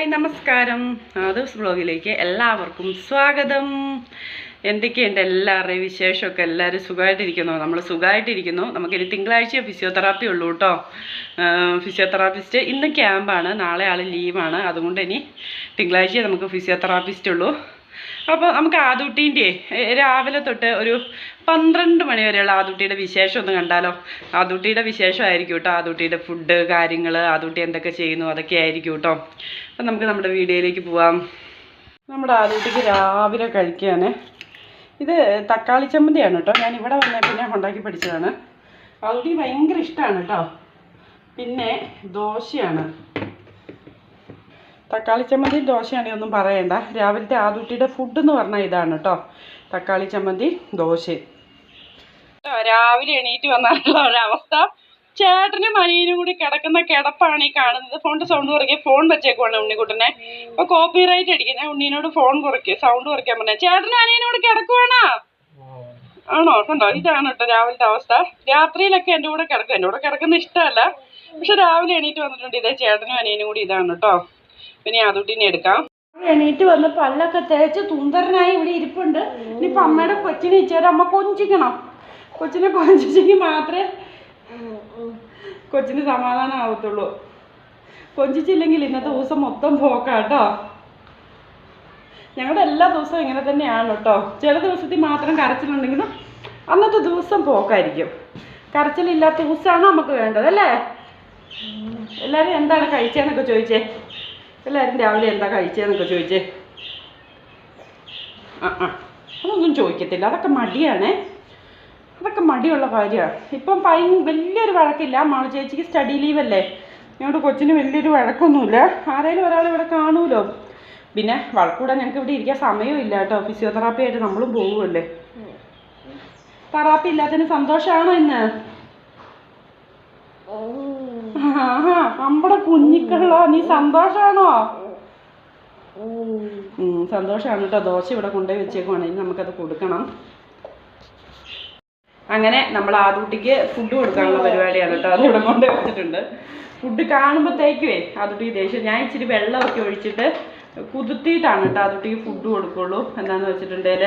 Hi നമസ്കാരം. ആദൂസ് ബ്ലോഗിലേക്ക് എല്ലാവർക്കും സ്വാഗതം. എന്തൊക്കെയുണ്ട് എല്ലാവരുടെയും വിശേഷമൊക്കെ? എല്ലാവരും സുഖമായിട്ടിരിക്കുന്നു? നമ്മൾ സുഖമായിട്ടിരിക്കുന്നു. നമുക്കിനി തിങ്കളാഴ്ച ഫിസിയോതെറാപ്പി ഉള്ളൂ കേട്ടോ. ഫിസിയോതെറാപ്പിസ്റ്റ് ഇന്ന് ക്യാമ്പാണ്. നാളെ ആൾ ലീവാണ്. അതുകൊണ്ട് ഇനി തിങ്കളാഴ്ച നമുക്ക് ഫിസിയോതെറാപ്പിസ്റ്റ് ഉള്ളൂ. അപ്പോൾ നമുക്ക് ആദൂട്ടീന്റെ രാവിലെ തൊട്ട് ഒരു പന്ത്രണ്ട് മണി വരെയുള്ള ആദൂട്ടിയുടെ വിശേഷം ഒന്ന് കണ്ടാലോ? ആദൂട്ടിയുടെ വിശേഷമായിരിക്കും കേട്ടോ. ആദൂട്ടിയുടെ ഫുഡ് കാര്യങ്ങൾ ആദൂട്ടി എന്തൊക്കെ ചെയ്യുന്നു അതൊക്കെ ആയിരിക്കും കേട്ടോ. അപ്പം നമുക്ക് നമ്മുടെ വീഡിയോയിലേക്ക് പോവാം. നമ്മുടെ ആദൂട്ടിക്ക് രാവിലെ കഴിക്കുകയാണ് ഇത് തക്കാളി ചമ്മന്തിയാണ് കേട്ടോ. ഞാൻ ഇവിടെ വന്നേ പിന്നെ ഉണ്ടാക്കി പഠിച്ചതാണ്. ആദൂട്ടിക്ക് ഭയങ്കര ഇഷ്ടമാണ് കേട്ടോ. പിന്നെ ദോശയാണ്. തക്കാളി ചമ്മന്തി ദോശയാണെങ്കിൽ ഒന്നും പറയണ്ട. രാവിലത്തെ ആദുട്ടിയുടെ ഫുഡ് എന്ന് പറഞ്ഞാൽ ഇതാണ് കേട്ടോ. തക്കാളി ചമ്മന്തി ദോശ. രാവിലെ എണീറ്റ് വന്നാലുള്ള ഒരവസ്ഥ. ചേട്ടനും അനിയനും കൂടി കിടക്കുന്ന കിടപ്പാണ് ഈ കാണുന്നത്. ഫോണിന്റെ സൗണ്ട് കുറയ്ക്കുക ഫോൺ വെച്ചേക്കുവാണ് ഉണ്ണിക്കുട്ടനെ. അപ്പൊ കോപ്പി റൈറ്റ് അടിക്കുന്നത് ഉണ്ണീനോട് ഫോൺ കുറയ്ക്കുക സൗണ്ട് കുറയ്ക്കാൻ പറഞ്ഞ. ചേട്ടനും അനിയനും കൂടി കിടക്കുവാണോ? ആണോ? കണ്ടോ ഇതാണ് കേട്ടോ രാവിലത്തെ അവസ്ഥ. രാത്രിയിലൊക്കെ എന്റെ കൂടെ കിടക്കും. എന്റെ കൂടെ കിടക്കുന്ന ഇഷ്ടമല്ല. പക്ഷെ രാവിലെ എണീറ്റ് വന്നിട്ടുണ്ട്. ഇതേ ചേട്ടനും അനിയനും കൂടി ഇതാണ് കേട്ടോ. പിന്നെ അതുട്ടിനെ എടുക്കാം. എണീറ്റ് വന്ന് പല്ലൊക്കെ തേച്ച് തുന്തരനായി ഇവിടെ ഇരിപ്പുണ്ട്. ഇനിയിപ്പോൾ അമ്മയുടെ കൊച്ചിനെ ഇച്ചേരം അമ്മ കൊഞ്ചിക്കണം. കൊച്ചിനെ കൊഞ്ചിച്ചെങ്കിൽ മാത്രമേ കൊച്ചിന് സമാധാനം ആവത്തുള്ളൂ. കൊഞ്ചിച്ചില്ലെങ്കിൽ ഇന്നത്തെ ദിവസം മൊത്തം പോക്കാട്ടോ ഞങ്ങളുടെ എല്ലാ ദിവസവും ഇങ്ങനെ തന്നെയാണ് കേട്ടോ. ചില ദിവസത്തിൽ മാത്രം കരച്ചിലുണ്ടെങ്കിലും അന്നത്തെ ദിവസം പോക്കായിരിക്കും. കരച്ചിലില്ലാത്ത ദിവസമാണ് നമുക്ക് വേണ്ടത് അല്ലേ? എല്ലാവരും എന്താണ് കഴിച്ചതെന്നൊക്കെ ചോദിച്ചേ. എല്ലാവരും രാവിലെ എന്താ കഴിച്ചതെന്നൊക്കെ ചോദിച്ചേ. ആ ആ. അതൊന്നും ചോദിക്കത്തില്ല. അതൊക്കെ മടിയാണേ. അതൊക്കെ മടിയുള്ള കാര്യമാണ്. ഇപ്പം ഭയ വലിയൊരു വഴക്കില്ല. മാളു ചേച്ചിക്ക് സ്റ്റഡി ലീവ് ലീവല്ലേ ഞങ്ങളുടെ കൊച്ചിന് വലിയൊരു വഴക്കൊന്നുമില്ല. ആരെങ്കിലും ഒരാൾ ഇവിടെ കാണുമല്ലോ പിന്നെ വഴക്കൂടാൻ ഞങ്ങൾക്ക് ഇവിടെ ഇരിക്കാൻ സമയമില്ല കേട്ടോ. ഫിസിയോതെറാപ്പി ആയിട്ട് നമ്മളും പോകുമല്ലേ തെറാപ്പി ഇല്ലാത്തതിന് സന്തോഷമാണോ ഇന്ന്? നമ്മുടെ കുഞ്ഞിക്കള്ളോ നീ സന്തോഷാണോ? സന്തോഷാണ് കേട്ടോ. ദോശ ഇവിടെ കൊണ്ടുപോയി വെച്ചേക്കുവാണ്. ഇനി നമുക്കത് കൊടുക്കണം. അങ്ങനെ നമ്മൾ ആദൂട്ടിക്ക് ഫുഡ് കൊടുക്കാനുള്ള പരിപാടിയാണ് കേട്ടോ. അത് ഇവിടെ കൊണ്ടുപോയി വെച്ചിട്ടുണ്ട്. ഫുഡ് കാണുമ്പോഴത്തേക്കുവേ ആദൂട്ടിക്ക് ദേഷ്യം. ഞാൻ ഇച്ചിരി വെള്ളമൊക്കെ ഒഴിച്ചിട്ട് കുതിർത്തിയിട്ടാണ് കേട്ടോ ആദൂട്ടിക്ക് ഫുഡ് കൊടുക്കുള്ളൂ. എന്താണെന്ന് വെച്ചിട്ടുണ്ടെങ്കിൽ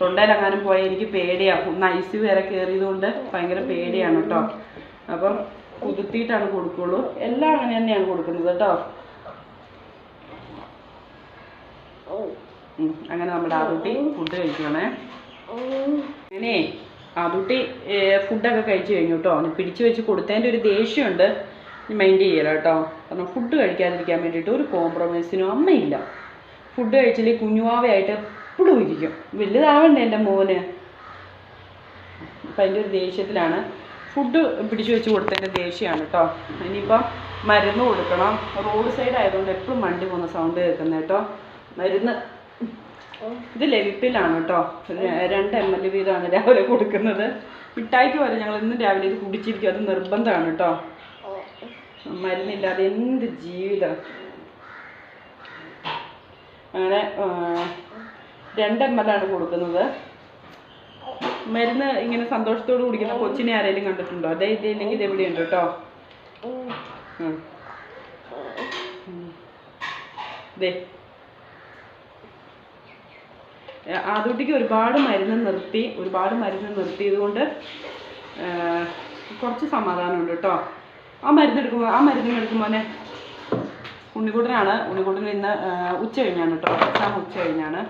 തൊണ്ടയിലെങ്ങാനും പോയാൽ എനിക്ക് പേടിയാണ് ഒന്ന് ഐസ് വരെ കയറിയത് കൊണ്ട് ഭയങ്കര പേടിയാണ് കേട്ടോ. അപ്പം കുതിർത്തിയിട്ടാണ് കൊടുക്കുള്ളൂ. എല്ലാം അങ്ങനെ തന്നെയാണ് കൊടുക്കുന്നത് കേട്ടോ. അങ്ങനെ നമ്മുടെ ആദ്യത്തെ ഫുഡ് കഴിക്കണേ അങ്ങനെ ആദൂട്ടി ഫുഡൊക്കെ കഴിച്ചു കഴിഞ്ഞു കേട്ടോ അവന് പിടിച്ചു വെച്ച് കൊടുത്തതിന്റെ ഒരു ദേഷ്യമുണ്ട്. മൈൻഡ് ചെയ്യല കേട്ടോ കാരണം ഫുഡ് കഴിക്കാതിരിക്കാൻ വേണ്ടിയിട്ട് ഒരു കോംപ്രമൈസിനും അമ്മയില്ല. ഫുഡ് കഴിച്ചാൽ കുഞ്ഞുവാവയായിട്ട് എപ്പോഴും ഇരിക്കും. വലുതാവണ്ടേ എന്റെ മോന്? അപ്പം അതിന്റെ ഒരു ദേഷ്യത്തിലാണ്. ഫുഡ് പിടിച്ചു വെച്ച് കൊടുത്തതിന്റെ ദേഷ്യമാണ് കേട്ടോ ഇനിയിപ്പം മരുന്ന് കൊടുക്കണം. റോഡ് സൈഡ് ആയതുകൊണ്ട് എപ്പോഴും വണ്ടി പോകുന്ന സൗണ്ട് കേൾക്കുന്നത് കേട്ടോ മരുന്ന് ഇത് ലെവിപ്പിലാണ് കേട്ടോ. രണ്ട് എം എൽ വീതമാണ് രാവിലെ കൊടുക്കുന്നത്. മിഠായിക്ക് വരെ ഞങ്ങൾ ഇന്ന് രാവിലെ ഇത് കുടിച്ചിരിക്കും. അത് നിർബന്ധമാണ് കേട്ടോ. മരുന്നില്ലാതെ എന്ത് ജീവിതം. അങ്ങനെ രണ്ട് എം എൽ ആണ് കൊടുക്കുന്നത്. മരുന്ന് ഇങ്ങനെ സന്തോഷത്തോട് കുടിക്കുന്ന കൊച്ചിനെ ആരെങ്കിലും കണ്ടിട്ടുണ്ടോ? അതേ ഇതില്ലെങ്കിൽ ഇത് എവിടെയുണ്ട് കേട്ടോ. ദേ ആദൂട്ടിക്ക് ഒരുപാട് മരുന്ന് നിർത്തി ഒരുപാട് മരുന്ന് നിർത്തിയത് കൊണ്ട് കുറച്ച് സമാധാനമുണ്ട് കേട്ടോ. ആ മരുന്ന് എടുക്കുമ്പോൾ ആ മരുന്ന് എടുക്കുമ്പോൾ ഉണ്ണിക്കുട്ടനാണ്. ഉണ്ണിക്കുട്ടൻ ഇന്ന് ഉച്ച കഴിഞ്ഞാണ് കേട്ടോ. എക്സാം ഉച്ച കഴിഞ്ഞാണ്.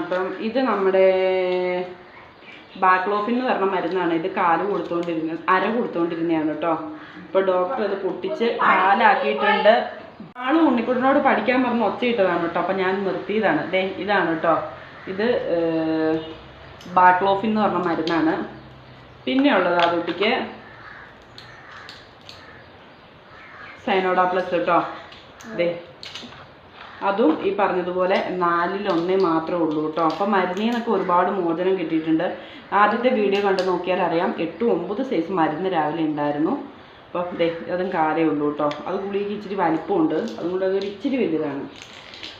അപ്പം ഇത് നമ്മുടെ ബാക്ക്ലോഫിൻ എന്ന് പറഞ്ഞ മരുന്നാണ്. ഇത് കാൽ കൊടുത്തോണ്ടിരുന്ന അര കൊടുത്തോണ്ടിരുന്നതാണ് കേട്ടോ. അപ്പോൾ ഡോക്ടർ അത് പൊട്ടിച്ച് കാലാക്കിയിട്ടുണ്ട്. ആൾ ഉണ്ണിക്കുട്ടനോട് പഠിക്കാൻ പറഞ്ഞ് ഒച്ചയിട്ടതാണ് കേട്ടോ. അപ്പം ഞാൻ നിർത്തിയതാണ്. ദേ ഇതാണ് കേട്ടോ. ഇത് ബാക്ലോഫിൻ എന്ന് പറഞ്ഞ മരുന്നാണ്. പിന്നെ ഉള്ളത് ആ കുട്ടിക്ക് സൈനോഡ പ്ലസ് കേട്ടോ. ദേ അതും ഈ പറഞ്ഞതുപോലെ നാലിലൊന്നേ മാത്രമേ ഉള്ളൂ കേട്ടോ. അപ്പം മരുന്നിൽ നിന്നൊക്കെ ഒരുപാട് മോചനം കിട്ടിയിട്ടുണ്ട്. ആദ്യത്തെ വീഡിയോ കണ്ടു നോക്കിയാൽ അറിയാം എട്ട് ഒമ്പത് സൈസ് മരുന്ന് രാവിലെ ഉണ്ടായിരുന്നു. അപ്പം ദേ അതും കാരേ ഉള്ളൂ കേട്ടോ. അത് പുളിക്ക് ഇച്ചിരി വലിപ്പമുണ്ട്. അതുകൊണ്ട് അതൊരു ഇച്ചിരി വലുതാണ്.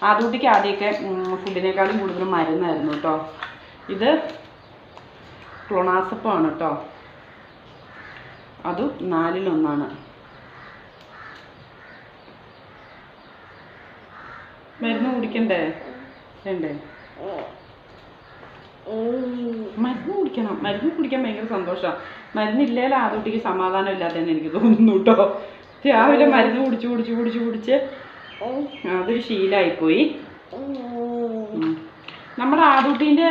ആദ്യകുട്ടിക്ക് ആദ്യമൊക്കെ ഫുഡിനേക്കാളും കൂടുതൽ മരുന്നായിരുന്നു കേട്ടോ. ഇത് ക്ലോണാസപ്പാണ് കേട്ടോ. അതും നാലിലൊന്നാണ്. മരുന്ന് കുടിക്കണ്ടേ? വേണ്ടേ? മരുന്ന് കുടിക്കണം. മരുന്ന് കുടിക്കാൻ ഭയങ്കര സന്തോഷമാണ് മരുന്നില്ലേലും ആദ്യകുട്ടിക്ക് സമാധാനം ഇല്ലാത്തതെന്ന് എനിക്ക് തോന്നുന്നു കേട്ടോ രാവിലെ മരുന്ന് കുടിച്ച് കുടിച്ച് കുടിച്ച് കുടിച്ച് അതൊരു ശീലമായിപ്പോയി. നമ്മുടെ ആദുട്ടീന്റെ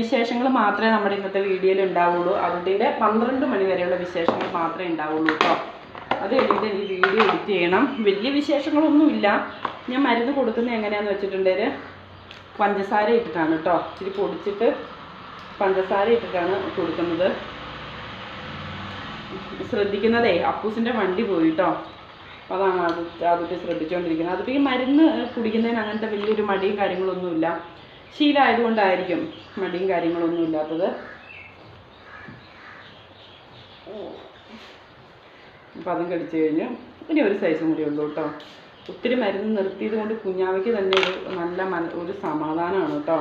വിശേഷങ്ങൾ മാത്രമേ നമ്മുടെ ഇന്നത്തെ വീഡിയോയിൽ ഉണ്ടാവുള്ളൂ. ആദുട്ടീന്റെ പന്ത്രണ്ട് മണി വരെയുള്ള വിശേഷങ്ങൾ മാത്രമേ ഉണ്ടാവുള്ളൂ കേട്ടോ അത് കഴിഞ്ഞിട്ട് ഈ വീഡിയോ എഡിറ്റ് ചെയ്യണം. വലിയ വിശേഷങ്ങളൊന്നുമില്ല. ഞാൻ മരുന്ന് കൊടുക്കുന്നത് എങ്ങനെയാണെന്ന് വെച്ചിട്ടുണ്ടെങ്കിൽ പഞ്ചസാര ഇട്ടിട്ടാണ് കേട്ടോ ഇച്ചിരി പൊടിച്ചിട്ട് പഞ്ചസാര ഇട്ടിട്ടാണ് കൊടുക്കുന്നത്. ശ്രദ്ധിക്കുന്നതേ അപ്പൂസിന്റെ വണ്ടി പോയി കേട്ടോ അതാണ് അത് അതൊക്കെ ശ്രദ്ധിച്ചുകൊണ്ടിരിക്കുന്നത് അതിപ്പോൾ ഈ മരുന്ന് കുടിക്കുന്നതിന് അങ്ങനത്തെ വലിയൊരു മടിയും കാര്യങ്ങളൊന്നുമില്ല. ശീലമായതുകൊണ്ടായിരിക്കും മടിയും കാര്യങ്ങളൊന്നും ഇല്ലാത്തത്. അപ്പം അതും കടിച്ചു കഴിഞ്ഞു. ഇനി ഒരു സൈസും കൂടി ഉള്ളൂ കേട്ടോ ഒത്തിരി മരുന്ന് നിർത്തിയത് കൊണ്ട് കുഞ്ഞാവയ്ക്ക് തന്നെ ഒരു നല്ല മന ഒരു സമാധാനമാണ് കേട്ടോ.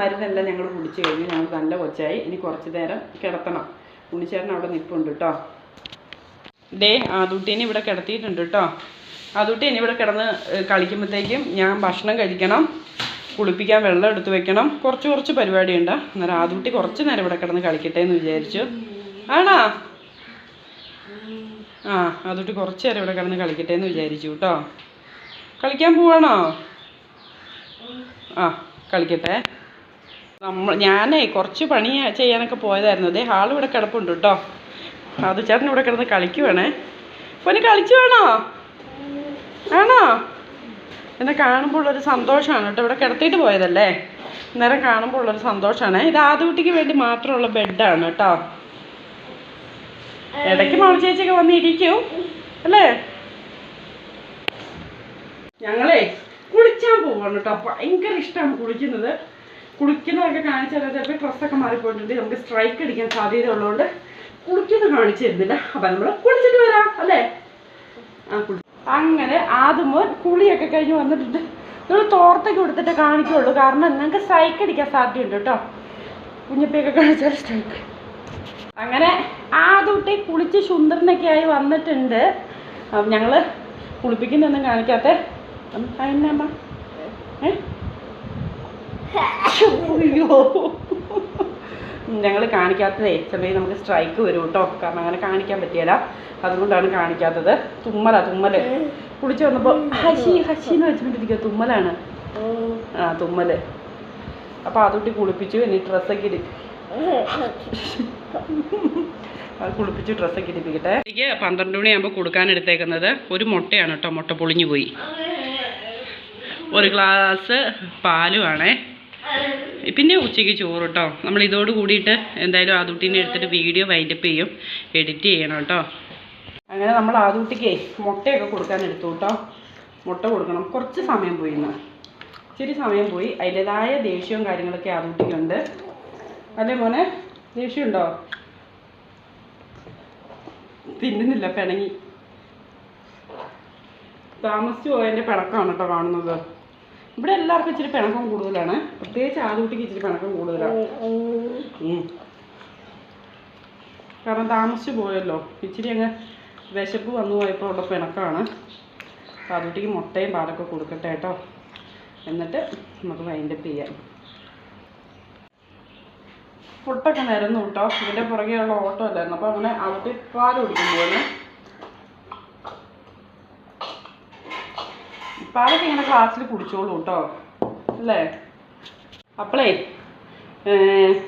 മരുന്നെല്ലാം ഞങ്ങൾ കുടിച്ചു കഴിഞ്ഞു ഞങ്ങൾ നല്ല കൊച്ചായി. ഇനി കുറച്ച് നേരം കിടത്തണം. ഉണ്ണിച്ചേട്ടൻ അവിടെ നിൽപ്പുണ്ട് കേട്ടോ. ഡേ ആദൂട്ടീനെ ഇവിടെ കിടത്തിയിട്ടുണ്ട് കേട്ടോ. ആദൂട്ടി ഇനി ഇവിടെ കിടന്ന് കളിക്കുമ്പോഴത്തേക്കും ഞാൻ ഭക്ഷണം കഴിക്കണം കുളിപ്പിക്കാൻ വെള്ളം എടുത്ത് വെക്കണം കുറച്ച് കുറച്ച് പരിപാടിയുണ്ട്. അന്നേരം ആദൂട്ടി കുറച്ച് നേരം ഇവിടെ കിടന്ന് കളിക്കട്ടെ എന്ന് വിചാരിച്ചു. ആണോ? ആ അതൊട്ട് കുറച്ച് നേരം ഇവിടെ കിടന്ന് കളിക്കട്ടെ എന്ന് വിചാരിച്ചു കേട്ടോ കളിക്കാൻ പോവാണോ? ആ കളിക്കട്ടെ. നമ്മൾ ഞാനേ കുറച്ച് പണി ചെയ്യാനൊക്കെ പോയതായിരുന്നു. അതേ ഹാൾ ഇവിടെ കിടപ്പുണ്ട് കേട്ടോ അത് ചേട്ടൻ ഇവിടെ കിടന്ന് കളിക്കുവാണേ. പൊന്ന് കളിച്ചു വേണോ? ആണോ എന്നെ കാണുമ്പോൾ ഉള്ളൊരു സന്തോഷമാണ് കേട്ടോ ഇവിടെ കിടത്തിയിട്ട് പോയതല്ലേ? അന്നേരം കാണുമ്പോൾ ഉള്ളൊരു സന്തോഷമാണ്. ഇത് ആദ്യ കുട്ടിക്ക് വേണ്ടി മാത്രമുള്ള ബെഡാണ് കേട്ടോ ഇടയ്ക്ക് മൗൾ ചേച്ചിയൊക്കെ വന്ന് അല്ലേ? ഞങ്ങളേ കുളിക്കാൻ പോവാണ് കേട്ടോ. ഭയങ്കര ഇഷ്ടമാണ് കുളിക്കുന്നത്. കുളിക്കുന്നതൊക്കെ കാണിച്ചാൽ ചിലപ്പോൾ ഡ്രസ്സൊക്കെ മാറിപ്പോയിട്ടുണ്ട്. നമുക്ക് സ്ട്രൈക്ക് അടിക്കാൻ സാധ്യത ഉള്ളതുകൊണ്ട് കുളിക്കുന്നത് കാണിച്ചു തരുന്നില്ല. അപ്പം നമ്മൾ കുളിച്ചിട്ട് വരാം. അല്ലേ? ആ കുളി അങ്ങനെ ആദ്യം കുളിയൊക്കെ കഴിഞ്ഞ് വന്നിട്ടുണ്ട്. നിങ്ങൾ തോർത്തൊക്കെ കൊടുത്തിട്ട് കാണിക്കുള്ളൂ. കാരണം നിങ്ങൾക്ക് സ്ട്രൈക്ക് അടിക്കാൻ സാധ്യതയുണ്ട് കേട്ടോ. കുഞ്ഞപ്പയൊക്കെ കാണിച്ചാൽ സ്ട്രൈക്ക്. അങ്ങനെ ആദ്യത്തെ കുളിച്ച് സുന്ദരനൊക്കെ ആയി വന്നിട്ടുണ്ട്. ഞങ്ങൾ കുളിപ്പിക്കുന്നൊന്നും കാണിക്കാത്ത. അതിനമ്മ ഏ? അയ്യോ. ഞങ്ങൾ കാണിക്കാത്തതേ ചെറിയ നമുക്ക് സ്ട്രൈക്ക് വരും കേട്ടോ കാരണം അങ്ങനെ കാണിക്കാൻ പറ്റിയല്ല. അതുകൊണ്ടാണ് കാണിക്കാത്തത്. തുമ്മലാ തുമ്മൽ. കുളിച്ച് വന്നപ്പോൾ ഹഷി ഹഷി എന്ന് വെച്ചിട്ടിരിക്കുക തുമ്മലാണ്. ആ തുമ്മൽ. അപ്പോൾ അതുട്ടി കുളിപ്പിച്ചു. ഇനി ഡ്രസ്സൊക്കെ ഇടി. അത് കുളിപ്പിച്ച് ഡ്രസ്സൊക്കെ ഇടിപ്പിക്കട്ടെ എനിക്ക് പന്ത്രണ്ട് മണിയാകുമ്പോൾ കൊടുക്കാൻ എടുത്തേക്കുന്നത്. ഒരു മുട്ടയാണ് കേട്ടോ മുട്ട പൊളിഞ്ഞു പോയി. ഒരു ഗ്ലാസ് പാലുമാണേ പിന്നെ ഉച്ചയ്ക്ക് ചോറ് കേട്ടോ നമ്മൾ ഇതോട് കൂടിയിട്ട് എന്തായാലും ആദൂട്ടീനെ എടുത്തിട്ട് വീഡിയോ വൈൻഡപ്പ് ചെയ്യും. എഡിറ്റ് ചെയ്യണം കേട്ടോ അങ്ങനെ നമ്മൾ ആദൂട്ടിക്ക് മുട്ടയൊക്കെ കൊടുക്കാൻ എടുത്തു കേട്ടോ മുട്ട കൊടുക്കണം. കുറച്ച് സമയം പോയി ഇന്ന്. ഇച്ചിരി സമയം പോയി. അതിന്റെതായ ദേഷ്യവും കാര്യങ്ങളൊക്കെ ആദൂട്ടിക്കുണ്ട്. അല്ലേ മോനെ? ദേഷ്യമുണ്ടോ? തിന്നുന്നില്ല പിണങ്ങി. താമസിച്ചു പോയതിന്റെ പിണക്കമാണ് കേട്ടോ കാണുന്നത്. ഇവിടെ എല്ലാവർക്കും ഇച്ചിരി പിണക്കം കൂടുതലാണ്. പ്രത്യേകിച്ച് ആദ്യകുട്ടിക്ക് ഇച്ചിരി പിണക്കം കൂടുതലാണ്. കാരണം താമസിച്ചു പോയല്ലോ. ഇച്ചിരി അങ്ങ് വിശപ്പ് വന്നു പോയപ്പോൾ ഉള്ള പിണക്കമാണ്. ആദ്യകുട്ടിക്ക് മുട്ടയും പാലൊക്കെ കൊടുക്കട്ടെ കേട്ടോ. എന്നിട്ട് നമുക്ക് വൈൻഡപ്പ് ചെയ്യാം. ഫുഡൊക്കെ നിരന്നു കേട്ടോ ഇതിന്റെ പുറകെയുള്ള ഓട്ടോ അല്ലായിരുന്നു. അപ്പോൾ അങ്ങനെ അവിടെ പാൽ കുടിക്കുമ്പോൾ പാലൊക്കെ ഇങ്ങനെ ക്ലാസ്സിൽ കുടിച്ചോളൂ കേട്ടോ അല്ലേ? അപ്പോളേ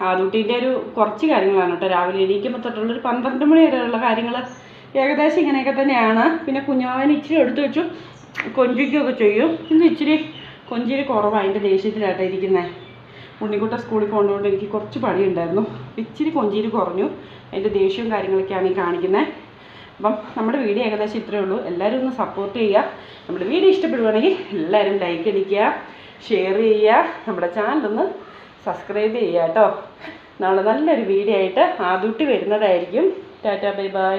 ആദൂട്ടീന്റെ ഒരു കുറച്ച് കാര്യങ്ങളാണ് കേട്ടോ രാവിലെ എണീക്കുമ്പോൾ തൊട്ടുള്ള ഒരു പന്ത്രണ്ട് മണി വരെയുള്ള കാര്യങ്ങൾ ഏകദേശം ഇങ്ങനെയൊക്കെ തന്നെയാണ്. പിന്നെ കുഞ്ഞാവൻ ഇച്ചിരി എടുത്തു വെച്ചു. കൊഞ്ചിക്കുകയൊക്കെ ചെയ്യും. ഇന്ന് ഇച്ചിരി കൊഞ്ചിരി കുറവാണ് അതിന്റെ ദേഷ്യത്തിലാട്ടോ ഇരിക്കുന്നത് ഉണ്ണിക്കുട്ട സ്കൂളിൽ പോകുന്നതുകൊണ്ട് എനിക്ക് കുറച്ച് പണിയുണ്ടായിരുന്നു. ഇച്ചിരി കൊഞ്ചിയിൽ കുറഞ്ഞു. അതിന്റെ ദേഷ്യവും കാര്യങ്ങളൊക്കെയാണ് ഈ കാണിക്കുന്നത് അപ്പം നമ്മുടെ വീഡിയോ ഏകദേശം ഇത്രയേ ഉള്ളൂ. എല്ലാവരും ഒന്ന് സപ്പോർട്ട് ചെയ്യുക. നമ്മുടെ വീഡിയോ ഇഷ്ടപ്പെടുവാണെങ്കിൽ എല്ലാവരും ലൈക്ക് അടിക്കുക ഷെയർ ചെയ്യുക നമ്മുടെ ചാനലൊന്ന് സബ്സ്ക്രൈബ് ചെയ്യുക കേട്ടോ. നാളെ നല്ലൊരു വീഡിയോ ആയിട്ട് ആദ്യട്ടി വരുന്നതായിരിക്കും. Tata bye bye